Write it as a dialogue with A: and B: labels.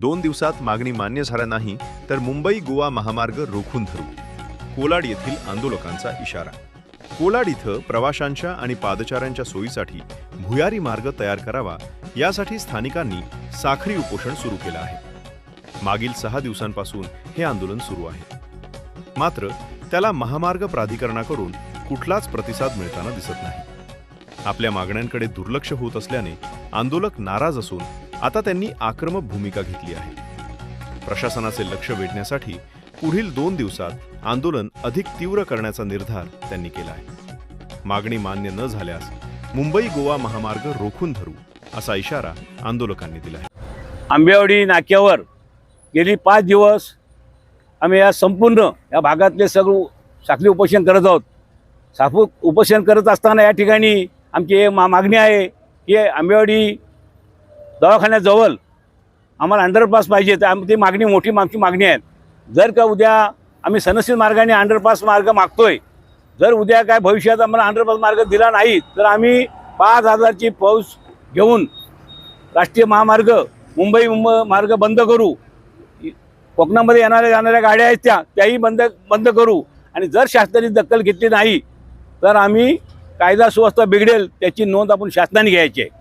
A: दोन दिवसात मागणी मान्य झाला नाही तर मुंबई गोवा महामार्ग रोखून धरू. कोलाड येथील आंदोलकांचा इशारा. कोलाड इथं प्रवाशांच्या आणि पादचाऱ्यांच्या सोयीसाठी भुयारी मार्ग तयार करावा यासाठी स्थानिकांनी साखरी उपोषण सुरू केलं आहे. मागील सहा दिवसांपासून हे आंदोलन सुरू आहे. मात्र त्याला महामार्ग प्राधिकरणाकडून कुठलाच प्रतिसाद मिळताना दिसत नाही. आपल्या मागण्यांकडे दुर्लक्ष होत असल्याने आंदोलक नाराज असून आता त्यांनी आक्रमक भूमिका घेतली आहे. प्रशासनाचे लक्ष वेधण्यासाठी पुढील दोन दिवसात आंदोलन अधिक तीव्र करण्याचा निर्धार त्यांनी केला आहे. मागणी मान्य न झाल्यास मुंबई गोवा महामार्ग रोखून धरू असा इशारा आंदोलकांनी दिला आहे.
B: आंबेवाडी नाक्यावर गेली पाच दिवस आम्ही या संपूर्ण या भागातले सर्व साखळी उपोषण करत आहोत. साफू उपोषण करत असताना या ठिकाणी आमची मा मागणी आहे की आंबेवाडी दवाखान्याजवळ आम्हाला अंडरपास पाहिजे तर आम ती मागणी मोठी आमची मागणी आहे. जर का उद्या आम्ही सनशील मार्गाने अंडरपास मार्ग मागतोय जर उद्या काय भविष्यात आम्हाला अंडरपास मार्ग दिला नाही तर आम्ही पाच हजारची पाऊस घेऊन राष्ट्रीय महामार्ग मुंबई मुंबई मार्ग बंद करू. कोकणामध्ये येणाऱ्या जाणाऱ्या गाड्या आहेत त्या त्याही बंद बंद करू. आणि जर शासनाने दखल घेतली नाही तर आम्ही कायदा सुव्यवस्था बिघडेल त्याची नोंद आपण शासनाने घ्यायची आहे.